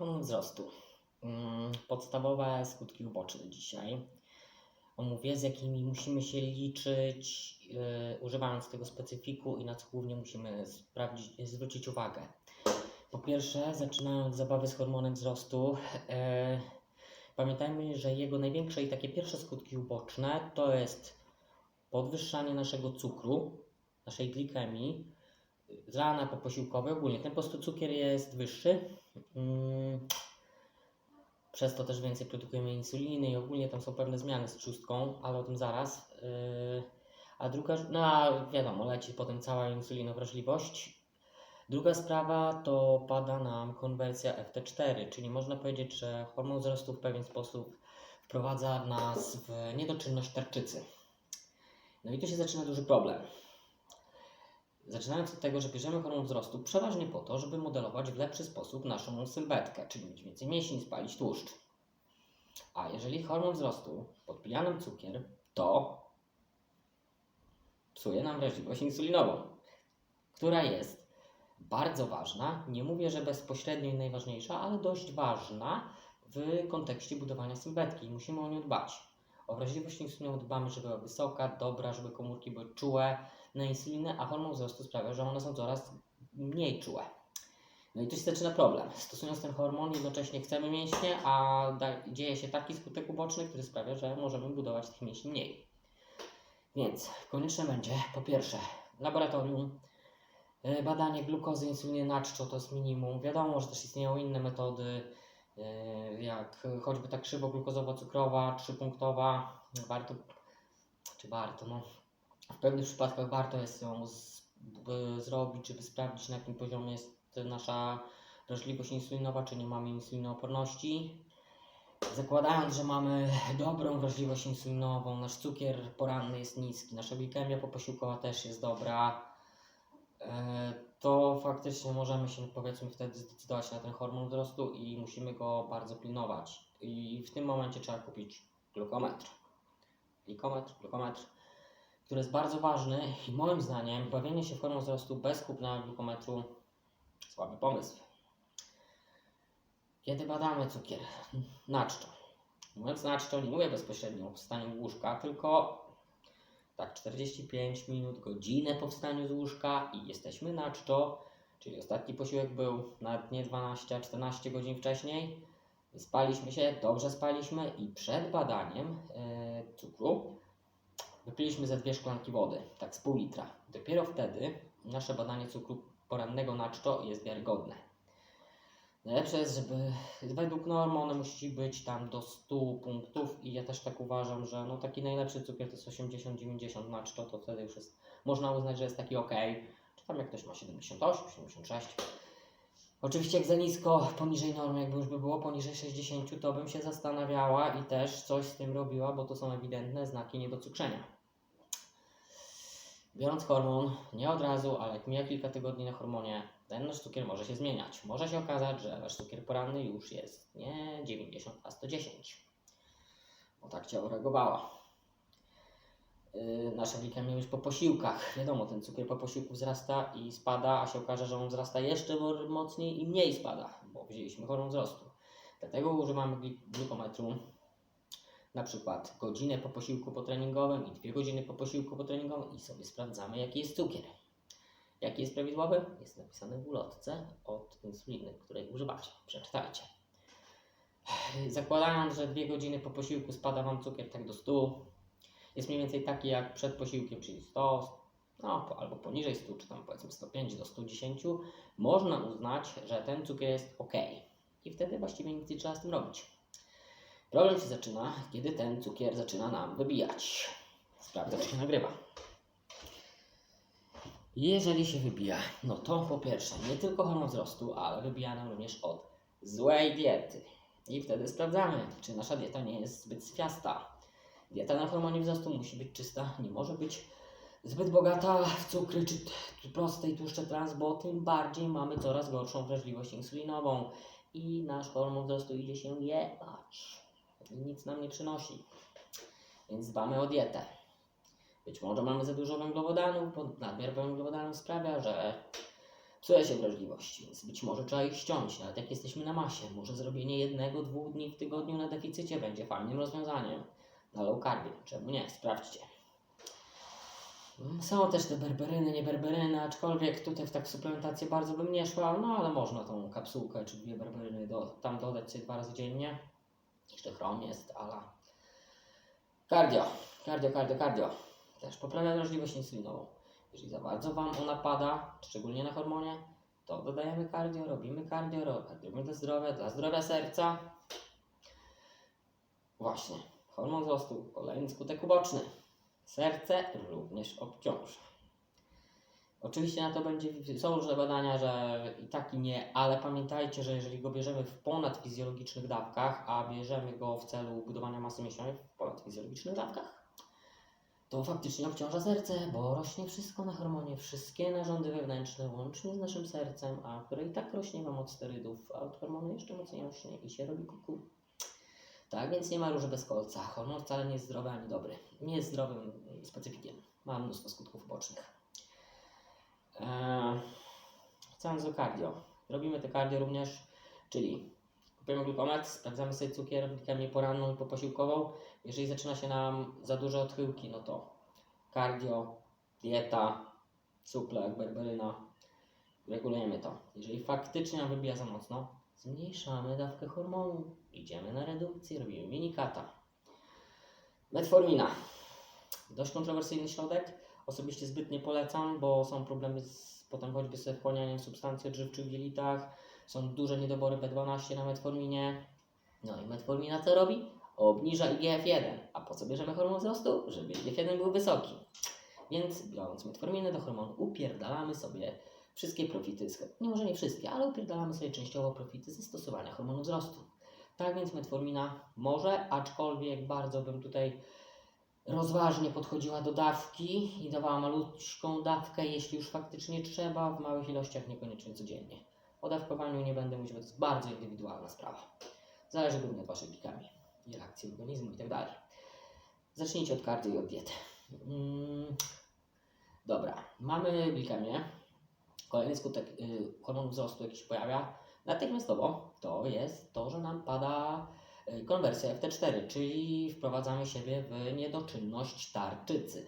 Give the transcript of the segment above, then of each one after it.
Hormon wzrostu. Mm, Podstawowe skutki uboczne dzisiaj. Omówię, z jakimi musimy się liczyć, yy, używając tego specyfiku i na co głównie musimy sprawdzić, zwrócić uwagę. Po pierwsze, zaczynając zabawy z hormonem wzrostu, yy, pamiętajmy, że jego największe i takie pierwsze skutki uboczne to jest podwyższanie naszego cukru, naszej glikemii, z rana po posiłkowej ogólnie. Ten po prostu cukier jest wyższy. Mm, Przez to też więcej produkujemy insuliny i ogólnie tam są pewne zmiany z trzustką, ale o tym zaraz. Yy, A druga, no a wiadomo, leci potem cała insulinowrażliwość. Druga sprawa to pada nam konwersja FT4, czyli można powiedzieć, że hormon wzrostu w pewien sposób wprowadza nas w niedoczynność tarczycy. No i tu się zaczyna duży problem. Zaczynając od tego, że bierzemy hormon wzrostu przeważnie po to, żeby modelować w lepszy sposób naszą sylwetkę, czyli mieć więcej mięśni, spalić tłuszcz. A jeżeli hormon wzrostu podpija nam cukier, to psuje nam wrażliwość insulinową, która jest bardzo ważna. Nie mówię, że bezpośrednio i najważniejsza, ale dość ważna w kontekście budowania sylwetki i musimy o nią dbać. O wrażliwość insulinową dbamy, żeby była wysoka, dobra, żeby komórki były czułe na insulinę, a hormon wzrostu sprawia, że one są coraz mniej czułe. No i tu się zaczyna problem. Stosując ten hormon, jednocześnie chcemy mięśnie, a dzieje się taki skutek uboczny, który sprawia, że możemy budować tych mięśni mniej. Więc konieczne będzie po pierwsze laboratorium, e, badanie glukozy, insuliny na czczo to jest minimum. Wiadomo, że też istnieją inne metody, jak choćby ta krzywo-glukozowo-cukrowa, trzypunktowa. Warto, czy warto, no w pewnych przypadkach warto jest ją z, by zrobić, żeby sprawdzić na jakim poziomie jest nasza wrażliwość insulinowa, czy nie mamy insulinooporności. Zakładając, że mamy dobrą wrażliwość insulinową, nasz cukier poranny jest niski, nasza glikemia poposiłkowa też jest dobra, e, to faktycznie możemy się powiedzmy wtedy zdecydować na ten hormon wzrostu i musimy go bardzo pilnować. I w tym momencie trzeba kupić glukometr. Glikometr, glukometr który jest bardzo ważny i moim zdaniem bawienie się w hormon wzrostu bez kupna glukometru słaby pomysł. Kiedy badamy cukier na czczo, mówiąc na czczo nie mówię bezpośrednio o wstaniu z łóżka, tylko tak 45 minut, godzinę po wstaniu z łóżka i jesteśmy na czczo, czyli ostatni posiłek był na dnie 12, a 14 godzin wcześniej. Spaliśmy się, dobrze spaliśmy i przed badaniem yy, cukru Wypiliśmy ze dwie szklanki wody, tak z pół litra. Dopiero wtedy nasze badanie cukru porannego na czczo jest wiarygodne. Najlepsze żeby według normy one musi być tam do 100 punktów i ja też tak uważam, że no taki najlepszy cukier to jest 80-90 na czczo, to wtedy już jest, można uznać, że jest taki ok. Czy tam jak ktoś ma 78, 76. Oczywiście jak za nisko, poniżej normy, jakby już by było poniżej 60, to bym się zastanawiała i też coś z tym robiła, bo to są ewidentne znaki niedocukrzenia. Biorąc hormon, nie od razu, ale jak mija kilka tygodni na hormonie, ten nasz cukier może się zmieniać. Może się okazać, że nasz cukier poranny już jest nie 90, a 110. Bo tak ciało reagowało. Yy, nasza glikemia już po posiłkach. Wiadomo, ten cukier po posiłku wzrasta i spada, a się okaże, że on wzrasta jeszcze mo- mocniej i mniej spada, bo wzięliśmy hormon wzrostu. Dlatego używamy gli- glukometru na przykład godzinę po posiłku potreningowym i dwie godziny po posiłku potreningowym i sobie sprawdzamy, jaki jest cukier. Jaki jest prawidłowy? Jest napisane w ulotce od insuliny, której używacie. Przeczytajcie. Zakładając, że dwie godziny po posiłku spada Wam cukier tak do 100, jest mniej więcej taki jak przed posiłkiem, czyli 100, no, albo poniżej 100, czy tam powiedzmy 105 do 110, można uznać, że ten cukier jest ok. I wtedy właściwie nic nie trzeba z tym robić. Problem się zaczyna, kiedy ten cukier zaczyna nam wybijać. Sprawdzę, czy się nagrywa. Jeżeli się wybija, no to po pierwsze nie tylko hormon wzrostu, ale wybija nam również od złej diety. I wtedy sprawdzamy, czy nasza dieta nie jest zbyt swiasta. Dieta na hormonie wzrostu musi być czysta, nie może być zbyt bogata w cukry czy t- proste i tłuszcze trans, bo tym bardziej mamy coraz gorszą wrażliwość insulinową i nasz hormon wzrostu idzie się jebać i nic nam nie przynosi. Więc dbamy o dietę. Być może mamy za dużo węglowodanów, bo nadmiar węglowodanów sprawia, że psuje się wrażliwość, więc być może trzeba ich ściąć, nawet jak jesteśmy na masie. Może zrobienie jednego, dwóch dni w tygodniu na deficycie będzie fajnym rozwiązaniem. Na low carbie, czemu nie? Sprawdźcie. Są też te berberyny, nie berberyny, aczkolwiek tutaj w tak suplementację bardzo bym nie szła, no ale można tą kapsułkę czy dwie berberyny do, tam dodać sobie dwa razy dziennie. Jeszcze chrom jest, ala. Cardio, cardio, cardio, cardio. Też poprawia wrażliwość insulinową. Jeżeli za bardzo Wam ona pada, szczególnie na hormonie, to dodajemy cardio, robimy cardio, ro- robimy dla zdrowia, dla zdrowia serca. Właśnie, hormon wzrostu, kolejny skutek uboczny. Serce również obciąża. Oczywiście na to będzie, są różne badania, że i tak i nie, ale pamiętajcie, że jeżeli go bierzemy w ponadfizjologicznych dawkach, a bierzemy go w celu budowania masy mięśniowej w ponadfizjologicznych dawkach, to faktycznie obciąża serce, bo rośnie wszystko na hormonie, wszystkie narządy wewnętrzne, łącznie z naszym sercem, a które i tak rośnie Wam od sterydów, a od hormonu jeszcze mocniej rośnie i się robi kuku. Tak więc nie ma róży bez kolca. Hormon wcale nie jest zdrowy ani dobry. Nie jest zdrowym specyfikiem. Ma mnóstwo skutków ubocznych. Eee, cardio. Robimy te cardio również, czyli kupujemy glukometr, sprawdzamy sobie cukier, glikemię poranną i poposiłkową. Jeżeli zaczyna się nam za duże odchyłki, no to cardio, dieta, suple jak berberyna, regulujemy to. Jeżeli faktycznie nam wybija za mocno, zmniejszamy dawkę hormonu, idziemy na redukcję, robimy minikata. Metformina. Dość kontrowersyjny środek. Osobiście zbyt nie polecam, bo są problemy z potem choćby ze wchłanianiem substancji odżywczych w jelitach. Są duże niedobory B12 na metforminie. No i metformina co robi? Obniża IGF-1. A po co bierzemy hormon wzrostu? Żeby IGF-1 był wysoki. Więc biorąc metforminę do hormonu upierdalamy sobie wszystkie profity, nie może nie wszystkie, ale upierdalamy sobie częściowo profity ze stosowania hormonu wzrostu. Tak więc metformina może, aczkolwiek bardzo bym tutaj rozważnie podchodziła do dawki i dawała malutką dawkę, jeśli już faktycznie trzeba, w małych ilościach, niekoniecznie codziennie. O dawkowaniu nie będę mówić, bo to jest bardzo indywidualna sprawa. Zależy głównie od Waszej glikemii i reakcji organizmu itd. Zacznijcie od kardio i od diety. Mm, dobra, mamy glikemię. Kolejny skutek y, hormonu wzrostu, jaki się pojawia natychmiastowo, to jest to, że nam pada y, konwersja FT4, czyli wprowadzamy siebie w niedoczynność tarczycy.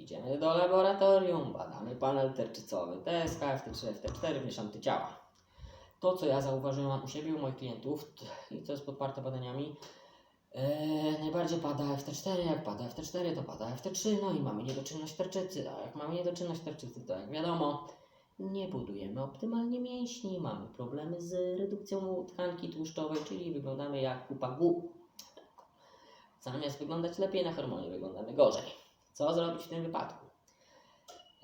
Idziemy do laboratorium, badamy panel tarczycowy, TSK, FT3, FT4 w mieszanty ciała. To, co ja zauważyłam u siebie, u moich klientów, i to jest podparte badaniami, e, najbardziej pada FT4, jak pada FT4, to pada FT3, no i mamy niedoczynność tarczycy, a jak mamy niedoczynność tarczycy, to jak wiadomo, nie budujemy optymalnie mięśni, mamy problemy z redukcją tkanki tłuszczowej, czyli wyglądamy jak kupa gu. Zamiast wyglądać lepiej na hormonie, wyglądamy gorzej. Co zrobić w tym wypadku?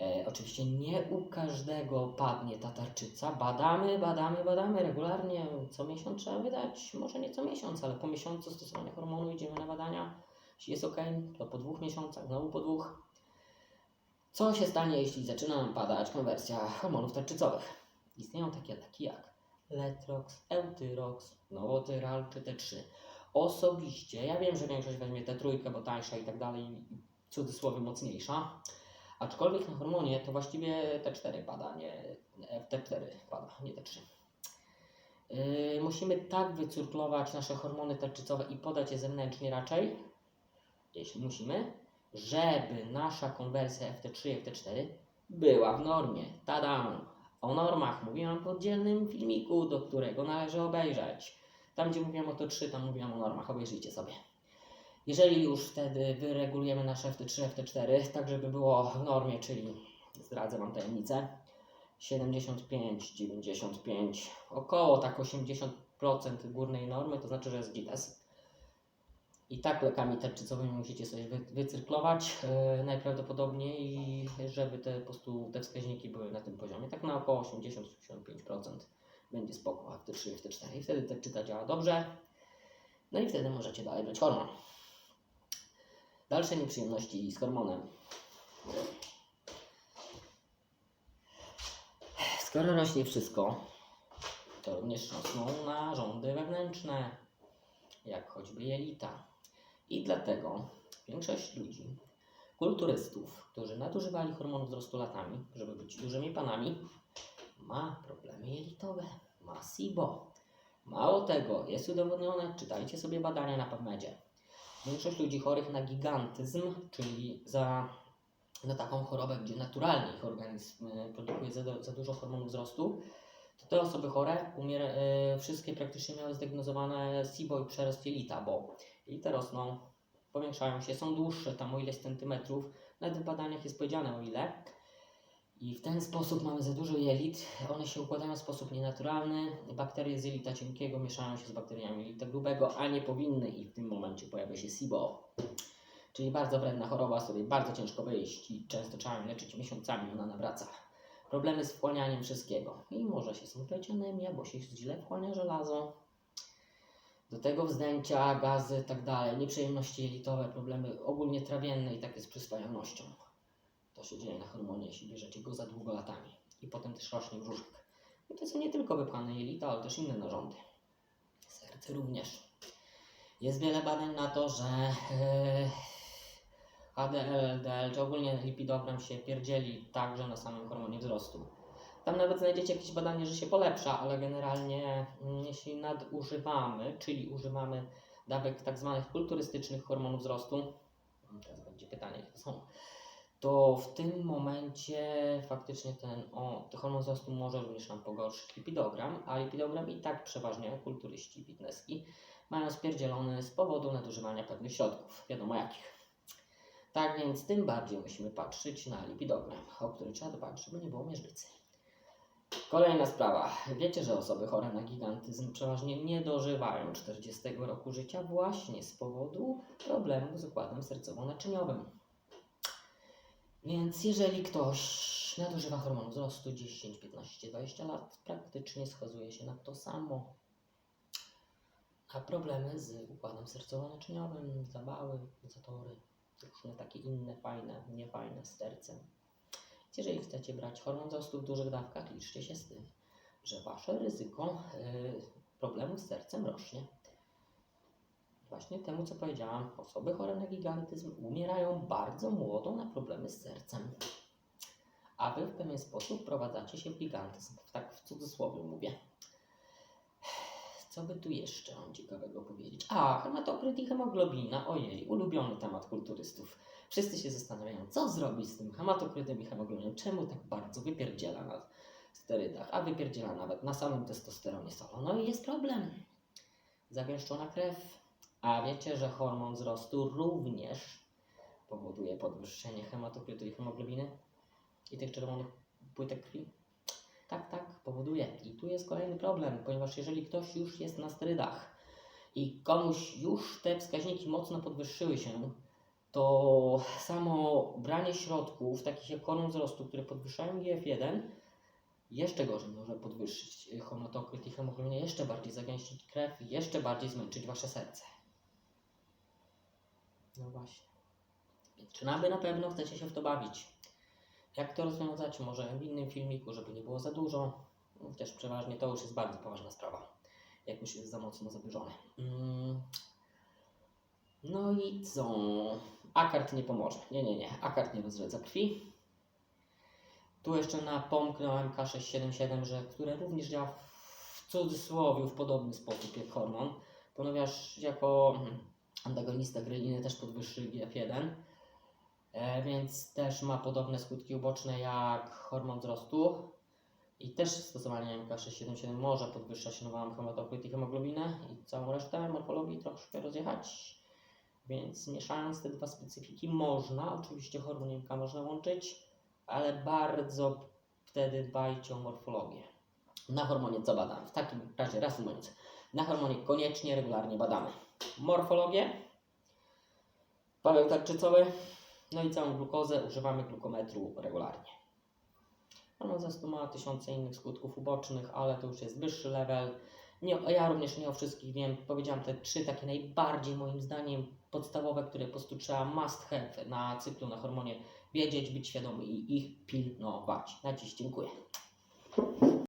E, oczywiście nie u każdego padnie ta tarczyca. Badamy, badamy, badamy regularnie. Co miesiąc trzeba wydać, może nie co miesiąc, ale po miesiącu stosowania hormonu idziemy na badania. Jeśli jest ok, to po dwóch miesiącach, znowu po dwóch. Co się stanie, jeśli zaczyna nam padać konwersja hormonów tarczycowych? Istnieją takie leki jak Letrox, Eutyrox, Novotyral czy T3. Osobiście, ja wiem, że większość weźmie T3, bo tańsza i tak dalej, cudzysłowie mocniejsza. Aczkolwiek na hormonie to właściwie T4 pada, nie nie, T4 pada, nie T3. Yy, musimy tak wycyrklować nasze hormony tarczycowe i podać je zewnętrznie raczej, jeśli musimy, żeby nasza konwersja FT3 i FT4 była w normie. Tada! O normach mówiłam w oddzielnym filmiku, do którego należy obejrzeć. Tam, gdzie mówiłam o T3, tam mówiłam o normach, obejrzyjcie sobie. Jeżeli już wtedy wyregulujemy nasze FT3, FT4, tak żeby było w normie, czyli zdradzę Wam tajemnicę, 75, 95, około tak 80% górnej normy, to znaczy, że jest GITES. I tak lekami tarczycowymi musicie sobie wy, wycyrklować yy, najprawdopodobniej, żeby te, po prostu te wskaźniki były na tym poziomie. Tak na około 80-85% będzie spoko, FT3, FT4 i wtedy tarczyca działa dobrze. No i wtedy możecie dalej brać hormon. Dalsze nieprzyjemności z hormonem. Skoro rośnie wszystko, to również rosną narządy wewnętrzne, jak choćby jelita. I dlatego większość ludzi, kulturystów, którzy nadużywali hormonów wzrostu latami, żeby być dużymi panami, ma problemy jelitowe, ma SIBO. Mało tego, jest udowodnione, czytajcie sobie badania na PubMedzie. Większość ludzi chorych na gigantyzm, czyli za, na taką chorobę, gdzie naturalnie ich organizm e, produkuje za, za dużo hormonów wzrostu, to te osoby chore umier- e, wszystkie praktycznie miały zdiagnozowane SIBO i przerost jelita, bo jelita rosną, powiększają się, są dłuższe tam o ileś centymetrów, nawet w badaniach jest powiedziane o ile. I w ten sposób mamy za dużo jelit, one się układają w sposób nienaturalny, bakterie z jelita cienkiego mieszają się z bakteriami jelita grubego, a nie powinny i w tym momencie pojawia się SIBO. Czyli bardzo wredna choroba, z której bardzo ciężko wyjść i często trzeba leczyć miesiącami, ona nawraca. Problemy z wchłanianiem wszystkiego i może się smutać anemia, bo się źle wchłania żelazo. Do tego wzdęcia, gazy, tak dalej, nieprzyjemności jelitowe, problemy ogólnie trawienne i tak jest przyswajalnością. To się dzieje na hormonie, jeśli bierzecie go za długo latami. I potem też rośnie brzuszek. I to są nie tylko wypchane jelita, ale też inne narządy. Serce również. Jest wiele badań na to, że e, HDL, LDL, czy ogólnie lipidogram się pierdzieli także na samym hormonie wzrostu. Tam nawet znajdziecie jakieś badanie, że się polepsza, ale generalnie mm, jeśli nadużywamy, czyli używamy dawek tak zwanych kulturystycznych hormonów wzrostu, teraz będzie pytanie, jakie to są, to w tym momencie faktycznie ten, o, hormon wzrostu może również nam pogorszyć lipidogram, a lipidogram i tak przeważnie kulturyści fitnesski mają spierdzielony z powodu nadużywania pewnych środków, wiadomo jakich. Tak więc tym bardziej musimy patrzeć na lipidogram, o który trzeba dbać, żeby nie było miażdżycy. Kolejna sprawa. Wiecie, że osoby chore na gigantyzm przeważnie nie dożywają 40 roku życia właśnie z powodu problemów z układem sercowo-naczyniowym. Więc jeżeli ktoś nadużywa hormonu wzrostu 10, 15, 20 lat, praktycznie schazuje się na to samo. A problemy z układem sercowo-naczyniowym, zabały, zatory, różne takie inne fajne, niefajne z sercem. Więc Jeżeli chcecie brać hormon wzrostu w dużych dawkach, liczcie się z tym, że wasze ryzyko yy, problemów z sercem rośnie. Właśnie temu, co powiedziałam, osoby chore na gigantyzm umierają bardzo młodo na problemy z sercem. A wy w pewien sposób wprowadzacie się w gigantyzm. Tak w cudzysłowie mówię. Co by tu jeszcze ciekawego powiedzieć? A, hematokryt i hemoglobina. Ojej, ulubiony temat kulturystów. Wszyscy się zastanawiają, co zrobić z tym hematokrytem i hemoglobiną. Czemu tak bardzo wypierdziela na sterydach, a wypierdziela nawet na samym testosteronie solo. No i jest problem. Zagęszczona krew. A wiecie, że hormon wzrostu również powoduje podwyższenie hematokrytu i hemoglobiny i tych czerwonych płytek krwi? Tak, tak, powoduje. I tu jest kolejny problem, ponieważ jeżeli ktoś już jest na sterydach i komuś już te wskaźniki mocno podwyższyły się, to samo branie środków, takich jak hormon wzrostu, które podwyższają GF1, jeszcze gorzej może podwyższyć hematokryt i hemoglobinę, jeszcze bardziej zagęścić krew jeszcze bardziej zmęczyć Wasze serce. No właśnie. Czy na, wy na pewno chcecie się w to bawić? Jak to rozwiązać? Może w innym filmiku, żeby nie było za dużo. Chociaż przeważnie to już jest bardzo poważna sprawa. Jak już jest za mocno zaburzone. Mm. No i co? Akard nie pomoże. Nie, nie, nie. Akard nie rozrzedza krwi. Tu jeszcze napomknę o MK677, że, które również działa w cudzysłowie w podobny sposób jak hormon, ponieważ jako mm, antagonista greliny też podwyższy GF1, e, więc też ma podobne skutki uboczne jak hormon wzrostu. I też stosowanie MK677 może podwyższać nową hematokryt i hemoglobinę i całą resztę morfologii troszkę rozjechać. Więc mieszając te dwa specyfiki można, oczywiście hormon MK można łączyć, ale bardzo wtedy dbajcie o morfologię. Na hormonie co badamy? W takim razie reasumując, na hormonie koniecznie regularnie badamy morfologię, walor tarczycowy, no i całą glukozę używamy glukometru regularnie. Hormon wzrostu ma tysiące innych skutków ubocznych, ale to już jest wyższy level. Nie, ja również nie o wszystkich wiem. Powiedziałam te trzy takie najbardziej moim zdaniem podstawowe, które po prostu trzeba must have na cyklu, na hormonie wiedzieć, być świadomy i ich pilnować. Na dziś dziękuję.